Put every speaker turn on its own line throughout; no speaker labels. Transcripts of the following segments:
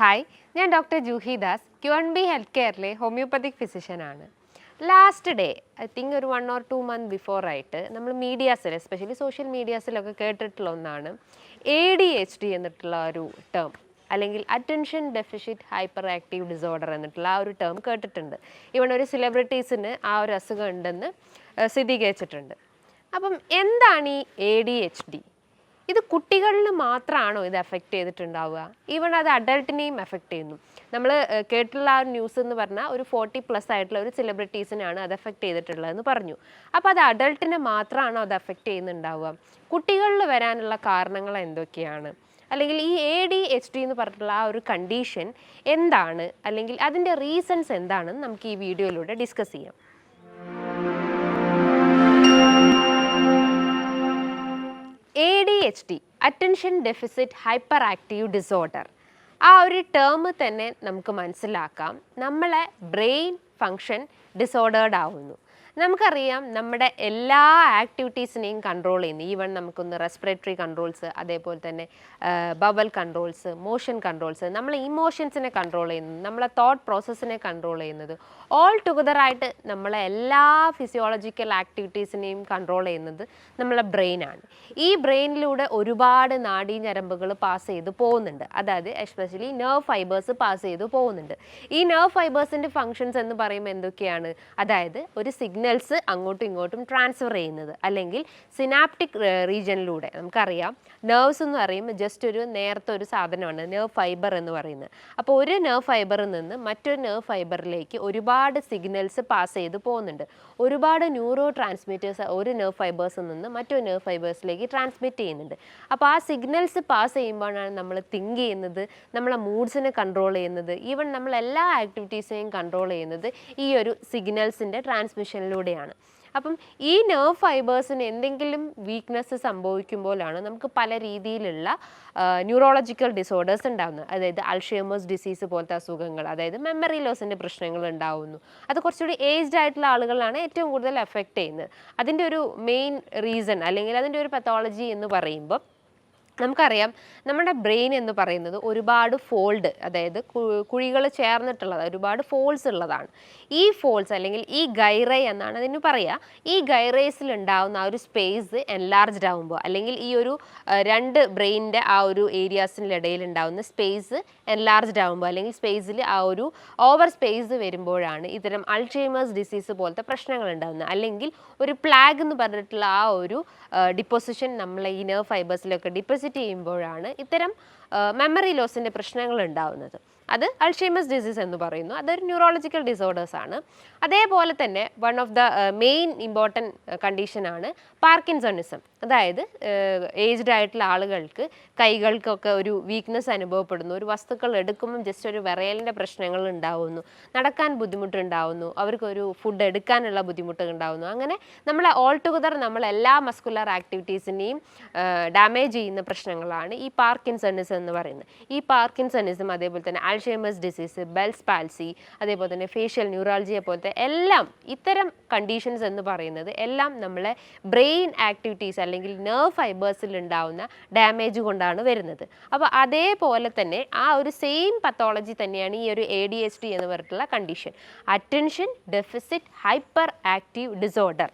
Hi ഞാൻ doctor Juhi Das Q N B health കെയറിലെ homeopathic ഫിസിഷ്യനാണ് last day I think ഒരു one or two month before ആയിട്ട് നമ്മൾ മീഡിയാസിൽ എസ്പെഷ്യലി സോഷ്യൽ മീഡിയാസിലൊക്കെ കേട്ടിട്ടുള്ള ഒന്നാണ്. എ ഡി എച്ച് ഡി എന്നിട്ടുള്ള ഒരു ടേം അല്ലെങ്കിൽ attention deficit hyperactive disorder എന്നിട്ടുള്ള ആ ഒരു ടേം കേട്ടിട്ടുണ്ട്. ഇവൺ ഒരു സെലിബ്രിറ്റീസിന് ആ ഒരു അസുഖം ഉണ്ടെന്ന് സ്ഥിരീകരിച്ചിട്ടുണ്ട്. അപ്പം എന്താണ് ഈ എ ഡി എച്ച് ഡി ഇത് കുട്ടികളിൽ മാത്രമാണോ ഇത് എഫക്റ്റ് ചെയ്തിട്ടുണ്ടാവുക? ഈവൺ അത് അഡൾട്ടിനെയും എഫക്റ്റ് ചെയ്യുന്നു. നമ്മൾ കേട്ടുള്ള ആ ന്യൂസ് എന്ന് പറഞ്ഞാൽ ഒരു ഫോർട്ടി പ്ലസ് ആയിട്ടുള്ള ഒരു സെലിബ്രിറ്റീസിനാണ് അത് എഫക്റ്റ് ചെയ്തിട്ടുള്ളതെന്ന് പറഞ്ഞു. അപ്പോൾ അത് അഡൾട്ടിനെ മാത്രമാണോ അത് എഫക്റ്റ് ചെയ്യുന്നുണ്ടാവുക? കുട്ടികളിൽ വരാനുള്ള കാരണങ്ങൾ എന്തൊക്കെയാണ്? അല്ലെങ്കിൽ ഈ എ ഡി എച്ച് ഡി എന്ന് പറഞ്ഞിട്ടുള്ള ആ ഒരു കണ്ടീഷൻ എന്താണ്? അല്ലെങ്കിൽ അതിന്റെ റീസൺസ് എന്താണെന്ന് നമുക്ക് ഈ വീഡിയോയിലൂടെ ഡിസ്കസ് ചെയ്യാം. A D H D attention deficit hyperactive disorder ആ ഒരു ടേം തന്നെ നമുക്ക് മനസ്സിലാക്കാം. നമ്മളെ ബ്രെയിൻ ഫങ്ഷൻ ഡിസോർഡേർഡ് ആവുന്നു. നമുക്കറിയാം നമ്മുടെ എല്ലാ ആക്ടിവിറ്റീസിനെയും കൺട്രോൾ ചെയ്യുന്നു. ഈവൺ നമുക്കൊന്ന് റെസ്പിറേറ്ററി കൺട്രോൾസ് അതേപോലെ തന്നെ ബവൽ കൺട്രോൾസ് മോഷൻ കൺട്രോൾസ് നമ്മളെ ഇമോഷൻസിനെ കൺട്രോൾ ചെയ്യുന്നത് നമ്മളെ തോട്ട് പ്രോസസ്സിനെ കൺട്രോൾ ചെയ്യുന്നത്. ഓൾ ടുഗദറായിട്ട് നമ്മളെ എല്ലാ ഫിസിയോളജിക്കൽ ആക്ടിവിറ്റീസിനെയും കൺട്രോൾ ചെയ്യുന്നത് നമ്മളെ ബ്രെയിനാണ് ഈ ബ്രെയിനിലൂടെ ഒരുപാട് നാഡീ ഞരമ്പുകൾ പാസ് ചെയ്ത് പോകുന്നുണ്ട്. അതായത് എസ്പെഷ്യലി നെർവ് ഫൈബേഴ്സ് പാസ് ചെയ്ത് പോകുന്നുണ്ട്. ഈ നെർവ് ഫൈബേഴ്സിന്റെ ഫങ്ഷൻസ് എന്ന് പറയുമ്പോൾ എന്തൊക്കെയാണ്? അതായത് ഒരു സിഗ്നൽസ് അങ്ങോട്ടും ഇങ്ങോട്ടും ട്രാൻസ്ഫർ ചെയ്യുന്നത്. അല്ലെങ്കിൽ സിനാപ്റ്റിക് റീജിയനിലൂടെ നമുക്കറിയാം. നെർവ്സ് എന്ന് പറയുമ്പോൾ ജസ്റ്റ് ഒരു നേരത്തെ ഒരു സാധനമാണ്. നെർവ് ഫൈബർ എന്ന് പറയുന്നത്. അപ്പോൾ ഒരു നെർവ് ഫൈബറിൽ നിന്ന് മറ്റൊരു നെർവ് ഫൈബറിലേക്ക് ഒരുപാട് സിഗ്നൽസ് പാസ് ചെയ്ത് പോകുന്നുണ്ട്. ഒരുപാട് ന്യൂറോ ട്രാൻസ്മിറ്റേഴ്സ് ഒരു നെർവ് ഫൈബേഴ്സിൽ നിന്ന് മറ്റൊരു നെർവ് ഫൈബേഴ്സിലേക്ക് ട്രാൻസ്മിറ്റ് ചെയ്യുന്നുണ്ട്. അപ്പോൾ ആ സിഗ്നൽസ് പാസ് ചെയ്യുമ്പോഴാണ് നമ്മൾ തിങ്ക് ചെയ്യുന്നത് നമ്മളെ മൂഡ്സിനെ കൺട്രോൾ ചെയ്യുന്നത്. ഈവൻ നമ്മൾ എല്ലാ ആക്ടിവിറ്റീസിനെയും കൺട്രോൾ ചെയ്യുന്നത് ഈ ഒരു സിഗ്നൽസിന്റെ ട്രാൻസ്മിഷനിലൂടെയാണ് അപ്പം ഈ നെർവ് ഫൈബേഴ്സിന് എന്തെങ്കിലും വീക്ക്നെസ് സംഭവിക്കുമ്പോഴാണ് നമുക്ക് പല രീതിയിലുള്ള ന്യൂറോളജിക്കൽ ഡിസോർഡേഴ്സ് ഉണ്ടാകുന്നത് അതായത് അൾഷേമേഴ്സ് ഡിസീസ് പോലത്തെ അസുഖങ്ങൾ അതായത് മെമ്മറി ലോസിന്റെ പ്രശ്നങ്ങൾ ഉണ്ടാവുന്നു. അത് കുറച്ചുകൂടി ഏജ്ഡ് ആയിട്ടുള്ള ആളുകളാണ് ഏറ്റവും കൂടുതൽ എഫക്റ്റ് ചെയ്യുന്നത്. അതിന്റെ ഒരു മെയിൻ റീസൺ അല്ലെങ്കിൽ അതിന്റെ ഒരു പത്തോളജി എന്ന് പറയുമ്പോൾ നമുക്കറിയാം നമ്മുടെ ബ്രെയിൻ എന്ന് പറയുന്നത് ഒരുപാട് ഫോൾഡ് അതായത് കുഴികൾ ചേർന്നിട്ടുള്ളത് ഒരുപാട് ഫോൾസ് ഉള്ളതാണ്. ഈ ഫോൾസ് അല്ലെങ്കിൽ ഈ ഗൈറൈ എന്നാണ് അതിന് പറയുക ഈ ഗൈറേസിൽ ഉണ്ടാവുന്ന ആ ഒരു സ്പേസ് എൻലാർജ്ഡ് ആകുമ്പോൾ അല്ലെങ്കിൽ ഈ ഒരു രണ്ട് ബ്രെയിനിന്റെ ആ ഒരു ഏരിയാസിന്റെ ഇടയിൽ ഉണ്ടാവുന്ന സ്പേസ് എൻലാർജ്ഡ് ആകുമ്പോൾ അല്ലെങ്കിൽ സ്പേസിൽ ആ ഒരു ഓവർ സ്പേസ് വരുമ്പോഴാണ് ഇത്തരം അൾഷൈമേഴ്സ് ഡിസീസ് പോലത്തെ പ്രശ്നങ്ങൾ ഉണ്ടാകുന്നത് അല്ലെങ്കിൽ ഒരു പ്ലാഗ് എന്ന് പറഞ്ഞിട്ടുള്ള ആ ഒരു ഡിപ്പോസിഷൻ നമ്മളെ ഈ നെർവ് ഫൈബേഴ്സിലൊക്കെ ഡിപ്പോസിറ്റ് ചെയ്യുമ്പോഴാണ് ഇത്തരം മെമ്മറി ലോസിന്റെ പ്രശ്നങ്ങൾ ഉണ്ടാവുന്നത്. അത് അൾഷൈമസ് ഡിസീസ് എന്ന് പറയുന്നു. അതൊരു ന്യൂറോളജിക്കൽ ഡിസോർഡേഴ്സ് ആണ്. അതേപോലെ തന്നെ one of the main important കണ്ടീഷനാണ് പാർക്കിൻസണിസം അതായത് ഏജ്ഡ് ആയിട്ടുള്ള ആളുകൾക്ക് കൈകൾക്കൊക്കെ ഒരു വീക്ക്നെസ് അനുഭവപ്പെടുന്നു. ഒരു വസ്തുക്കൾ എടുക്കുമ്പം ജസ്റ്റ് ഒരു വിറയലിന്റെ പ്രശ്നങ്ങൾ ഉണ്ടാവുന്നു. നടക്കാൻ ബുദ്ധിമുട്ടുണ്ടാവുന്നു. അവർക്കൊരു ഫുഡ് എടുക്കാനുള്ള ബുദ്ധിമുട്ട് ഉണ്ടാവുന്നു. അങ്ങനെ നമ്മളെ ഓൾ ടുഗദർ നമ്മൾ എല്ലാ മസ്കുലർ ആക്ടിവിറ്റീസിനെയും ഡാമേജ് ചെയ്യുന്ന പ്രശ്നങ്ങളാണ് ഈ പാർക്കിൻസണിസം എന്ന് പറയുന്നത്. ഈ പാർക്കിൻസണിസം അതേപോലെ തന്നെ ആൽഷൈമേഴ്സ് ഡിസീസ് ബെൽസ് പാൽസി അതേപോലെ തന്നെ ഫേഷ്യൽ ന്യൂറാൾജിയെ പോലത്തെ എല്ലാം ഇത്തരം കണ്ടീഷൻസ് എന്ന് പറയുന്നത് എല്ലാം നമ്മളെ ബ്രെയിൻ ആക്ടിവിറ്റീസ് അല്ലെങ്കിൽ നെർവ് ഫൈബേഴ്സിൽ ഉണ്ടാവുന്ന ഡാമേജ് കൊണ്ടാണ് വരുന്നത്. അപ്പോൾ അതേപോലെ തന്നെ ആ ഒരു സെയിം പത്തോളജി തന്നെയാണ് ഈ ഒരു എ ഡി എച്ച് ഡി എന്ന് പറഞ്ഞിട്ടുള്ള condition attention deficit hyperactive disorder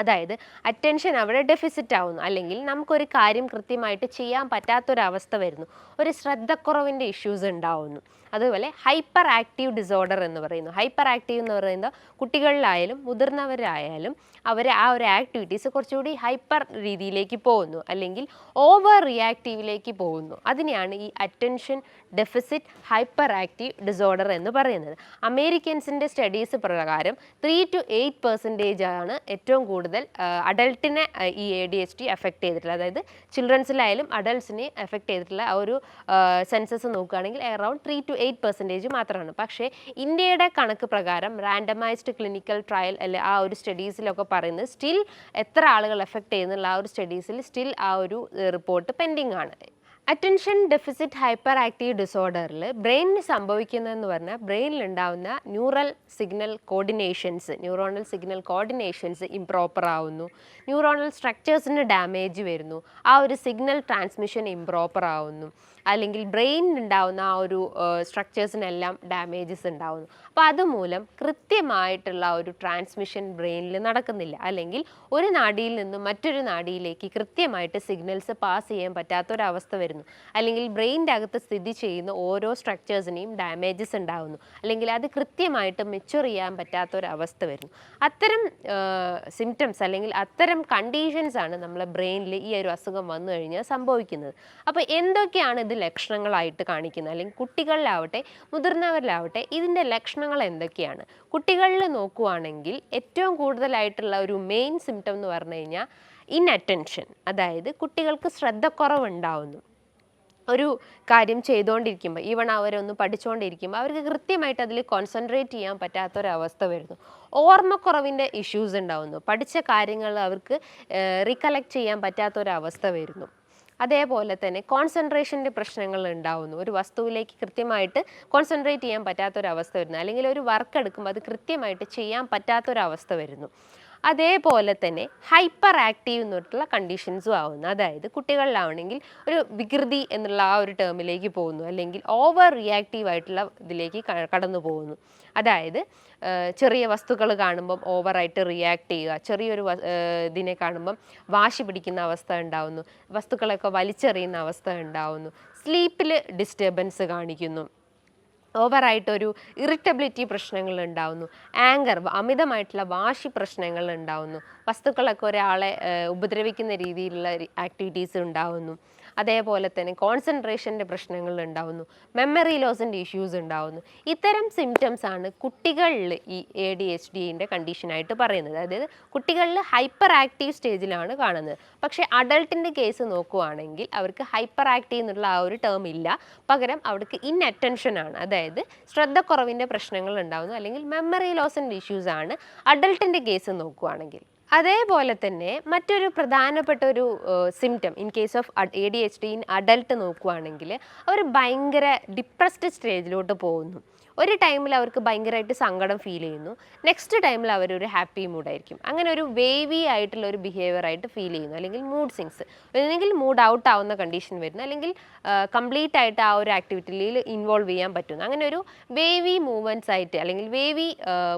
അതായത് അറ്റൻഷൻ അവിടെ ഡെഫിസിറ്റ് ആവുന്നു. അല്ലെങ്കിൽ നമുക്കൊരു കാര്യം കൃത്യമായിട്ട് ചെയ്യാൻ പറ്റാത്തൊരവസ്ഥ വരുന്നു. ഒരു ശ്രദ്ധക്കുറവിന്റെ ഇഷ്യൂസ് ഉണ്ടാവുന്നു. അതുപോലെ ഹൈപ്പർ ആക്റ്റീവ് ഡിസോർഡർ എന്ന് പറയുന്നു. ഹൈപ്പർ ആക്റ്റീവ് എന്ന് പറയുന്നത് കുട്ടികളിലായാലും മുതിർന്നവരായാലും അവർ ആ ഒരു ആക്ടിവിറ്റീസ് കുറച്ചുകൂടി ഹൈപ്പർ രീതിയിലേക്ക് പോകുന്നു. അല്ലെങ്കിൽ ഓവർ റിയാക്റ്റീവിലേക്ക് പോകുന്നു. അതിനെയാണ് ഈ attention deficit hyperactive disorder എന്ന് പറയുന്നത്. അമേരിക്കൻസിന്റെ സ്റ്റഡീസ് പ്രകാരം ത്രീ ടു എയ്റ്റ് പെർസെന്റേജ് ആണ് ഏറ്റവും കൂടുതൽ അഡൾട്ടിനെ ഈ A D H D effect ചെയ്തിട്ടുള്ളത് അതായത് ചിൽഡ്രൻസിലായാലും അഡൽട്സിനെ എഫക്റ്റ് ചെയ്തിട്ടുള്ള ആ ഒരു സെൻസസ് നോക്കുകയാണെങ്കിൽ around three to eight percentage മാത്രമാണ്. പക്ഷേ ഇന്ത്യയുടെ കണക്ക് പ്രകാരം റാൻഡമൈസ്ഡ് ക്ലിനിക്കൽ ട്രയൽ അല്ലെ ആ ഒരു സ്റ്റഡീസിലൊക്കെ പറയുന്നത് സ്റ്റിൽ എത്ര ആളുകൾ എഫക്റ്റ് ചെയ്യുന്നുള്ള ആ ഒരു സ്റ്റഡീസിൽ സ്റ്റിൽ ആ ഒരു റിപ്പോർട്ട് പെൻഡിങ് ആണ്. അറ്റൻഷൻ ഡെഫിസിറ്റ് ഹൈപ്പർ ആക്റ്റീവ് ഡിസോർഡറിൽ ബ്രെയിനിന് സംഭവിക്കുന്നതെന്ന് പറഞ്ഞാൽ ബ്രെയിനിൽ ഉണ്ടാവുന്ന neural signal coordinations neuronal signal coordinations improper ആവുന്നു ന്യൂറോണൽ സ്ട്രക്ചേഴ്സിന് ഡാമേജ് വരുന്നു. ആ ഒരു സിഗ്നൽ ട്രാൻസ്മിഷൻ ഇംപ്രോപ്പർ ആവുന്നു. അല്ലെങ്കിൽ ബ്രെയിനിൽ ഉണ്ടാവുന്ന ആ ഒരു സ്ട്രക്ചേഴ്സിനെല്ലാം ഡാമേജസ് ഉണ്ടാവുന്നു. അപ്പോൾ അതുമൂലം കൃത്യമായിട്ടുള്ള ഒരു ട്രാൻസ്മിഷൻ ബ്രെയിനിൽ നടക്കുന്നില്ല. അല്ലെങ്കിൽ ഒരു നാടിയിൽ നിന്നും മറ്റൊരു നാടിയിലേക്ക് കൃത്യമായിട്ട് സിഗ്നൽസ് പാസ് ചെയ്യാൻ പറ്റാത്തൊരവസ്ഥ വരുന്നു. അല്ലെങ്കിൽ ബ്രെയിനിന്റെ അകത്ത് സ്ഥിതി ചെയ്യുന്ന ഓരോ സ്ട്രക്ചേഴ്സിനെയും ഡാമേജസ് ഉണ്ടാവുന്നു. അല്ലെങ്കിൽ അത് കൃത്യമായിട്ട് മെച്ചുർ ചെയ്യാൻ പറ്റാത്തൊരവസ്ഥ വരുന്നു. അത്തരം സിംറ്റംസ് അല്ലെങ്കിൽ അത്തരം കണ്ടീഷൻസ് ആണ് നമ്മളെ ബ്രെയിനിൽ ഈ ഒരു അസുഖം വന്നു കഴിഞ്ഞാൽ സംഭവിക്കുന്നത്. അപ്പോൾ എന്തൊക്കെയാണ് ഇത് ലക്ഷണങ്ങളായിട്ട് കാണിക്കുന്നത്. അല്ലെങ്കിൽ കുട്ടികളിലാവട്ടെ മുതിർന്നവരിലാവട്ടെ ഇതിന്റെ ലക്ഷണങ്ങൾ എന്തൊക്കെയാണ്? കുട്ടികളിൽ നോക്കുവാണെങ്കിൽ ഏറ്റവും കൂടുതലായിട്ടുള്ള ഒരു മെയിൻ സിംറ്റം എന്ന് പറഞ്ഞു കഴിഞ്ഞാൽ ഇൻഅറ്റൻഷൻ അതായത് കുട്ടികൾക്ക് ശ്രദ്ധക്കുറവുണ്ടാവുന്നു ഒരു കാര്യം ചെയ്തുകൊണ്ടിരിക്കുമ്പോൾ ഈവൺ അവരൊന്ന് പഠിച്ചുകൊണ്ടിരിക്കുമ്പോൾ അവർക്ക് കൃത്യമായിട്ട് അതിൽ കോൺസെൻട്രേറ്റ് ചെയ്യാൻ പറ്റാത്തൊരവസ്ഥ വരുന്നു. ഓർമ്മക്കുറവിന്റെ ഇഷ്യൂസ് ഉണ്ടാവുന്നു. പഠിച്ച കാര്യങ്ങൾ അവർക്ക് റീകലക്ട് ചെയ്യാൻ പറ്റാത്തൊരവസ്ഥ വരുന്നു. അതേപോലെ തന്നെ കോൺസെൻട്രേഷന്റെ പ്രശ്നങ്ങൾ ഉണ്ടാവുന്നു. ഒരു വസ്തുവിലേക്ക് കൃത്യമായിട്ട് കോൺസെൻട്രേറ്റ് ചെയ്യാൻ പറ്റാത്തൊരവസ്ഥ വരുന്നു. അല്ലെങ്കിൽ ഒരു വർക്ക് എടുക്കുമ്പോൾ അത് കൃത്യമായിട്ട് ചെയ്യാൻ പറ്റാത്തൊരവസ്ഥ വരുന്നു. അതേപോലെ തന്നെ ഹൈപ്പർ ആക്റ്റീവ് എന്നിട്ടുള്ള കണ്ടീഷൻസും ആവുന്നു. അതായത് കുട്ടികളിലാവണമെങ്കിൽ ഒരു വികൃതി എന്നുള്ള ആ ഒരു ടേമിലേക്ക് പോകുന്നു. അല്ലെങ്കിൽ ഓവർ റിയാക്റ്റീവ് ആയിട്ടുള്ള ഇതിലേക്ക് കടന്നു പോകുന്നു. അതായത് ചെറിയ വസ്തുക്കൾ കാണുമ്പം ഓവറായിട്ട് റിയാക്ട് ചെയ്യുക. ചെറിയൊരു ഇതിനെ കാണുമ്പം വാശി പിടിക്കുന്ന അവസ്ഥ ഉണ്ടാവുന്നു. വസ്തുക്കളൊക്കെ വലിച്ചെറിയുന്ന അവസ്ഥ ഉണ്ടാവുന്നു. സ്ലീപ്പിൽ ഡിസ്റ്റർബൻസ് കാണിക്കുന്നു. ഓവറായിട്ടൊരു ഇറിറ്റബിലിറ്റി പ്രശ്നങ്ങൾ ഉണ്ടാവുന്നു. ആങ്കർ അമിതമായിട്ടുള്ള വാശി പ്രശ്നങ്ങൾ ഉണ്ടാവുന്നു. വസ്തുക്കളൊക്കെ ഒരാളെ ഉപദ്രവിക്കുന്ന രീതിയിലുള്ള ആക്ടിവിറ്റീസ് ഉണ്ടാവുന്നു. അതേപോലെ തന്നെ കോൺസെൻട്രേഷന്റെ പ്രശ്നങ്ങൾ ഉണ്ടാവുന്നു. മെമ്മറി ലോസിന്റെ ഇഷ്യൂസ് ഉണ്ടാവുന്നു. ഇത്തരം സിംറ്റംസ് ആണ് കുട്ടികളിൽ ഈ എ ഡി എച്ച് ഡിന്റെ കണ്ടീഷനായിട്ട് പറയുന്നത്. അതായത് കുട്ടികളിൽ ഹൈപ്പർ ആക്റ്റീവ് സ്റ്റേജിലാണ് കാണുന്നത്. പക്ഷേ അഡൾട്ടിന്റെ കേസ് നോക്കുവാണെങ്കിൽ അവർക്ക് ഹൈപ്പർ ആക്റ്റീവ് എന്നുള്ള ആ ഒരു ടേം ഇല്ല. പകരം അവർക്ക് ഇൻഅറ്റൻഷൻ ആണ്. അതായത് ശ്രദ്ധക്കുറവിന്റെ പ്രശ്നങ്ങൾ ഉണ്ടാവുന്നു. അല്ലെങ്കിൽ മെമ്മറി ലോസിന്റെ ഇഷ്യൂസ് ആണ് അഡൾട്ടിന്റെ കേസ് നോക്കുവാണെങ്കിൽ. അതേപോലെ തന്നെ മറ്റൊരു പ്രധാനപ്പെട്ട ഒരു symptom in case of A D H D in adult നോക്കുകയാണെങ്കിൽ അവർ ഭയങ്കര ഡിപ്രസ്ഡ് സ്റ്റേജിലോട്ട് പോകുന്നു. ഒരു ടൈമിൽ അവർക്ക് ഭയങ്കരമായിട്ട് സങ്കടം ഫീൽ ചെയ്യുന്നു. നെക്സ്റ്റ് ടൈമിൽ അവരൊരു ഹാപ്പി മൂഡായിരിക്കും അങ്ങനെ ഒരു വേവി ആയിട്ടുള്ള ഒരു ബിഹേവിയർ ആയിട്ട് ഫീൽ ചെയ്യുന്നു. അല്ലെങ്കിൽ മൂഡ് സിങ്സ് അല്ലെങ്കിൽ മൂഡ് ഔട്ട് ആവുന്ന കണ്ടീഷൻ വരുന്നു. അല്ലെങ്കിൽ കംപ്ലീറ്റ് ആയിട്ട് ആ ഒരു ആക്ടിവിറ്റിയിൽ ഇൻവോൾവ് ചെയ്യാൻ പറ്റുന്നു. അങ്ങനെ ഒരു വേവി മൂവ്മെന്റ്സ് ആയിട്ട് അല്ലെങ്കിൽ വേവി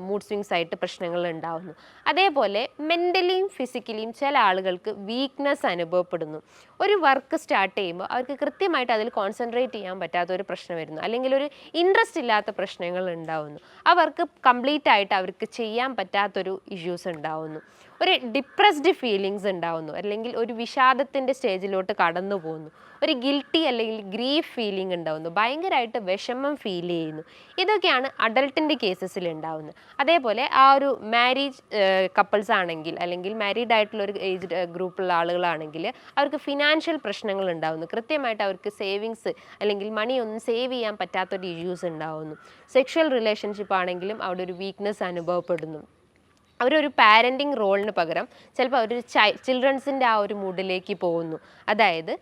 മൂഡ് സ്വിങ്സ് ആയിട്ട് പ്രശ്നങ്ങൾ ഉണ്ടാവുന്നു. അതേപോലെ മെന്റലിയും ഫിസിക്കലിയും ചില ആളുകൾക്ക് വീക്ക്നെസ് അനുഭവപ്പെടുന്നു. ഒരു വർക്ക് സ്റ്റാർട്ട് ചെയ്യുമ്പോൾ അവർക്ക് കൃത്യമായിട്ട് അതിൽ കോൺസെൻട്രേറ്റ് ചെയ്യാൻ പറ്റാത്ത ഒരു പ്രശ്നം വരുന്നു. അല്ലെങ്കിൽ ഒരു ഇൻട്രസ്റ്റ് ഇല്ലാത്ത പ്രശ്നങ്ങൾ ഉണ്ടാവുന്നു. അവർക്ക് കംപ്ലീറ്റ് ആയിട്ട് അവർക്ക് ചെയ്യാൻ പറ്റാത്തൊരു ഇഷ്യൂസ് ഉണ്ടാവുന്നു. ഒരു ഡിപ്രസ്ഡ് ഫീലിങ്സ് ഉണ്ടാവുന്നു. അല്ലെങ്കിൽ ഒരു വിഷാദത്തിന്റെ സ്റ്റേജിലോട്ട് കടന്നു പോകുന്നു. ഒരു ഗിൽട്ടി അല്ലെങ്കിൽ ഗ്രീഫ് ഫീലിംഗ് ഉണ്ടാവുന്നു. ഭയങ്കരമായിട്ട് വിഷമം ഫീൽ ചെയ്യുന്നു. ഇതൊക്കെയാണ് അഡൾട്ടിന്റെ കേസസിൽ ഉണ്ടാവുന്നത്. അതേപോലെ ആ ഒരു മാരീജ് കപ്പിൾസ് ആണെങ്കിൽ അല്ലെങ്കിൽ മാരീഡ് ആയിട്ടുള്ള ഒരു ഏജ് ഗ്രൂപ്പുള്ള ആളുകളാണെങ്കിൽ അവർക്ക് ഫിനാൻഷ്യൽ പ്രശ്നങ്ങൾ ഉണ്ടാവുന്നു. കൃത്യമായിട്ട് അവർക്ക് സേവിങ്സ് അല്ലെങ്കിൽ മണി ഒന്നും സേവ് ചെയ്യാൻ പറ്റാത്തൊരു ഇഷ്യൂസ് ഉണ്ടാവുന്നു. സെക്ഷൽ റിലേഷൻഷിപ്പ് ആണെങ്കിലും അവിടെ ഒരു വീക്ക്നെസ് അനുഭവപ്പെടുന്നു. അവരൊരു പാരന്റിങ് റോളിന് പകരം ചിലപ്പോൾ അവർ ചൈ ചിൽഡ്രൻസിന്റെ ആ ഒരു മൂഡിലേക്ക് പോകുന്നു. അതായത്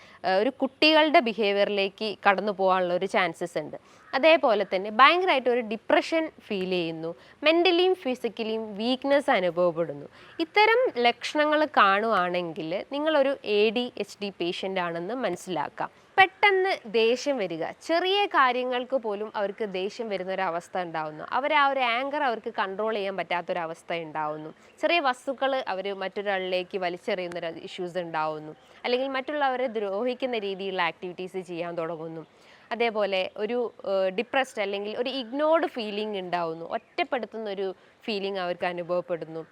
ഒരു കുട്ടികളുടെ ബിഹേവിയറിലേക്ക് കടന്നു പോകാനുള്ള ഒരു ചാൻസസ് ഉണ്ട്. അതേപോലെ തന്നെ ഭയങ്കരമായിട്ട് ഒരു ഡിപ്രഷൻ ഫീൽ ചെയ്യുന്നു. മെന്റലിയും ഫിസിക്കലിയും വീക്ക്നെസ് അനുഭവപ്പെടുന്നു. ഇത്തരം ലക്ഷണങ്ങൾ കാണുവാണെങ്കിൽ നിങ്ങളൊരു A D H D patient ആണെന്ന് മനസ്സിലാക്കാം. പെട്ടെന്ന് ദേഷ്യം വരിക. ചെറിയ കാര്യങ്ങൾക്ക് പോലും അവർക്ക് ദേഷ്യം വരുന്ന ഒരു അവസ്ഥ ഉണ്ടാവുന്നു. അവർ ആ ഒരു ആങ്കർ അവർക്ക് കൺട്രോൾ ചെയ്യാൻ പറ്റാത്തൊരവസ്ഥ ഉണ്ടാവുന്നു. ചെറിയ വസ്തുക്കൾ അവർ മറ്റൊരാളിലേക്ക് വലിച്ചെറിയുന്ന ഇഷ്യൂസ് ഉണ്ടാവുന്നു. അല്ലെങ്കിൽ മറ്റുള്ളവരെ ദ്രോഹിക്കുന്ന രീതിയിലുള്ള ആക്ടിവിറ്റീസ് ചെയ്യാൻ തുടങ്ങുന്നു. അതേപോലെ ഒരു ഡിപ്രസ്ഡ് അല്ലെങ്കിൽ ഒരു ഇഗ്നോർഡ് ഫീലിംഗ് ഉണ്ടാവുന്നു. ഒറ്റപ്പെടുത്തുന്ന ഒരു ഫീലിംഗ് അവർക്ക് അനുഭവപ്പെടുന്നു.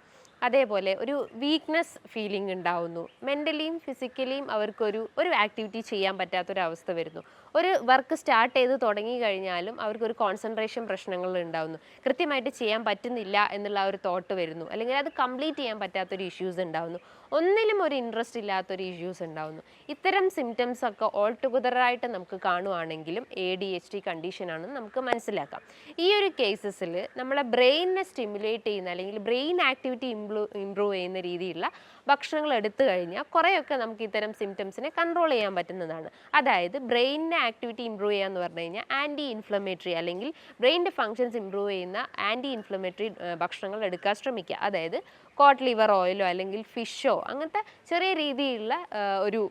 അതേപോലെ ഒരു വീക്ക്നെസ് ഫീലിംഗ് ഉണ്ടാവുന്നു. മെന്റലിയും ഫിസിക്കലിയും അവർക്കൊരു ഒരു ആക്ടിവിറ്റി ചെയ്യാൻ പറ്റാത്തൊരവസ്ഥ വരുന്നു. ഒരു വർക്ക് സ്റ്റാർട്ട് ചെയ്ത് തുടങ്ങി കഴിഞ്ഞാലും അവർക്കൊരു കോൺസെൻട്രേഷൻ പ്രശ്നങ്ങൾ ഉണ്ടാവുന്നു. കൃത്യമായിട്ട് ചെയ്യാൻ പറ്റുന്നില്ല എന്നുള്ള ഒരു തോട്ട് വരുന്നു. അല്ലെങ്കിൽ അത് കംപ്ലീറ്റ് ചെയ്യാൻ പറ്റാത്തൊരു ഇഷ്യൂസ് ഉണ്ടാവുന്നു. ഒന്നിലും ഒരു ഇൻട്രസ്റ്റ് ഇല്ലാത്തൊരു ഇഷ്യൂസ് ഉണ്ടാവുന്നു. ഇത്തരം സിംറ്റംസ് ഒക്കെ ഓൾ ടുഗദറായിട്ട് നമുക്ക് കാണുവാണെങ്കിലും എ ഡി എച്ച് ഡി കണ്ടീഷനാണെന്ന് നമുക്ക് മനസ്സിലാക്കാം. ഈ ഒരു കേസസിൽ നമ്മളെ ബ്രെയിനിനെ സ്റ്റിമുലേറ്റ് ചെയ്യുന്ന അല്ലെങ്കിൽ ബ്രെയിൻ ആക്ടിവിറ്റി ഇംപ്രൂവ് ഇംപ്രൂവ് ചെയ്യുന്ന രീതിയിലുള്ള ഭക്ഷണങ്ങൾ എടുത്തു കഴിഞ്ഞാൽ കുറേയൊക്കെ നമുക്ക് ഇത്തരം സിംറ്റംസിനെ കൺട്രോൾ ചെയ്യാൻ പറ്റുന്നതാണ്. അതായത് ബ്രെയിനിന്റെ ആക്ടിവിറ്റി ഇമ്പ്രൂവ് ചെയ്യുക എന്ന് പറഞ്ഞു കഴിഞ്ഞാൽ ആന്റി ഇൻഫ്ലമേറ്ററി അല്ലെങ്കിൽ ബ്രെയിനിന്റെ ഫങ്ഷൻസ് ഇമ്പ്രൂവ് ചെയ്യുന്ന ആന്റി ഇൻഫ്ലമേറ്ററി ഭക്ഷണങ്ങൾ എടുക്കാൻ ശ്രമിക്കുക. അതായത് കോട്ട് ലിവർ ഓയിലോ അല്ലെങ്കിൽ ഫിഷോ അങ്ങനത്തെ ചെറിയ രീതിയിലുള്ള ഒരു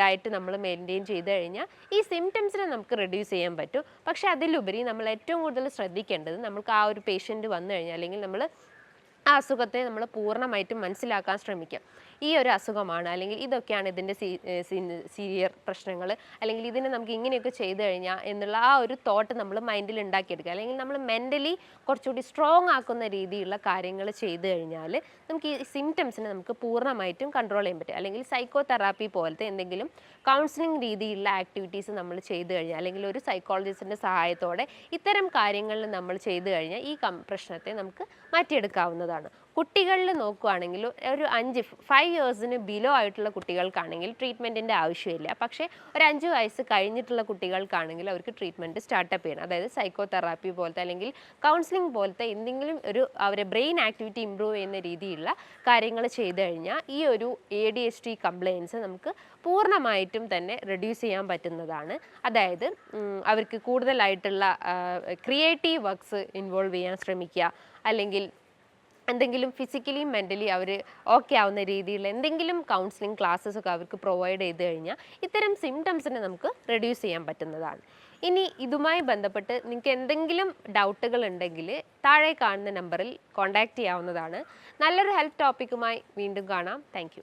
ഡയറ്റ് നമ്മൾ മെയിന്റെയിൻ ചെയ്ത് കഴിഞ്ഞാൽ ഈ സിംറ്റംസിനെ നമുക്ക് റെഡ്യൂസ് ചെയ്യാൻ പറ്റും. പക്ഷേ അതിലുപരി നമ്മൾ ഏറ്റവും കൂടുതൽ ശ്രദ്ധിക്കേണ്ടത് നമുക്ക് ആ ഒരു പേഷ്യന്റ് വന്നു കഴിഞ്ഞാൽ അല്ലെങ്കിൽ നമ്മൾ ആ അസുഖത്തെ നമ്മൾ പൂർണമായിട്ടും മനസ്സിലാക്കാൻ ശ്രമിക്കുക ഈ ഒരു അസുഖമാണ് അല്ലെങ്കിൽ ഇതൊക്കെയാണ് ഇതിന്റെ സീരിയർ പ്രശ്നങ്ങൾ അല്ലെങ്കിൽ ഇതിനെ നമുക്ക് ഇങ്ങനെയൊക്കെ ചെയ്തു കഴിഞ്ഞാൽ എന്നുള്ള ആ ഒരു തോട്ട് നമ്മൾ മൈൻഡിൽ ഉണ്ടാക്കിയെടുക്കുക. അല്ലെങ്കിൽ നമ്മൾ മെന്റലി കുറച്ചുകൂടി സ്ട്രോങ് ആക്കുന്ന രീതിയിലുള്ള കാര്യങ്ങൾ ചെയ്തു കഴിഞ്ഞാൽ നമുക്ക് ഈ സിംറ്റംസിനെ നമുക്ക് പൂർണമായിട്ടും കൺട്രോൾ ചെയ്യാൻ പറ്റും. അല്ലെങ്കിൽ സൈക്കോ തെറാപ്പി പോലത്തെ എന്തെങ്കിലും കൗൺസിലിംഗ് രീതിയിലുള്ള ആക്ടിവിറ്റീസ് നമ്മൾ ചെയ്തു കഴിഞ്ഞാൽ അല്ലെങ്കിൽ ഒരു സൈക്കോളജിസ്റ്റിന്റെ സഹായത്തോടെ ഇത്തരം കാര്യങ്ങളിൽ നമ്മൾ ചെയ്തു കഴിഞ്ഞാൽ ഈ പ്രശ്നത്തെ നമുക്ക് മാറ്റിയെടുക്കാവുന്നതാണ്. കുട്ടികളിൽ നോക്കുകയാണെങ്കിൽ ഒരു അഞ്ച് ഫൈവ് ഇയേഴ്സിന് ബിലോ ആയിട്ടുള്ള കുട്ടികൾക്കാണെങ്കിൽ ട്രീറ്റ്മെന്റിന്റെ ആവശ്യമില്ല. പക്ഷേ ഒരു അഞ്ച് വയസ്സ് കഴിഞ്ഞിട്ടുള്ള കുട്ടികൾക്കാണെങ്കിൽ അവർക്ക് ട്രീറ്റ്മെന്റ് സ്റ്റാർട്ടപ്പ് ചെയ്യണം. അതായത് സൈക്കോതെറാപ്പി പോലത്തെ അല്ലെങ്കിൽ കൗൺസിലിംഗ് പോലത്തെ എന്തെങ്കിലും ഒരു അവരെ ബ്രെയിൻ ആക്ടിവിറ്റി ഇമ്പ്രൂവ് ചെയ്യുന്ന രീതിയിലുള്ള കാര്യങ്ങൾ ചെയ്തു കഴിഞ്ഞാൽ ഈ ഒരു A D H D compliance നമുക്ക് പൂർണമായിട്ടും തന്നെ റെഡ്യൂസ് ചെയ്യാൻ പറ്റുന്നതാണ്. അതായത് അവർക്ക് കൂടുതലായിട്ടുള്ള ക്രിയേറ്റീവ് വർക്ക്സ് ഇൻവോൾവ് ചെയ്യാൻ ശ്രമിക്കുക. അല്ലെങ്കിൽ എന്തെങ്കിലും ഫിസിക്കലി മെന്റലി അവർ ഓക്കെ ആവുന്ന രീതിയിൽ എന്തെങ്കിലും കൗൺസിലിംഗ് ക്ലാസ്സസ് ഒക്കെ അവർക്ക് പ്രൊവൈഡ് ചെയ്ത് കഴിഞ്ഞാൽ ഇത്തരം സിംറ്റംസിനെ നമുക്ക് റെഡ്യൂസ് ചെയ്യാൻ പറ്റുന്നതാണ്. ഇനി ഇതുമായി ബന്ധപ്പെട്ട് നിങ്ങൾക്ക് എന്തെങ്കിലും ഡൗട്ടുകൾ ഉണ്ടെങ്കിൽ താഴെ കാണുന്ന നമ്പറിൽ കോൺടാക്റ്റ് ചെയ്യാവുന്നതാണ്. നല്ലൊരു ഹെൽത്ത് ടോപ്പിക്കുമായി വീണ്ടും കാണാം. താങ്ക്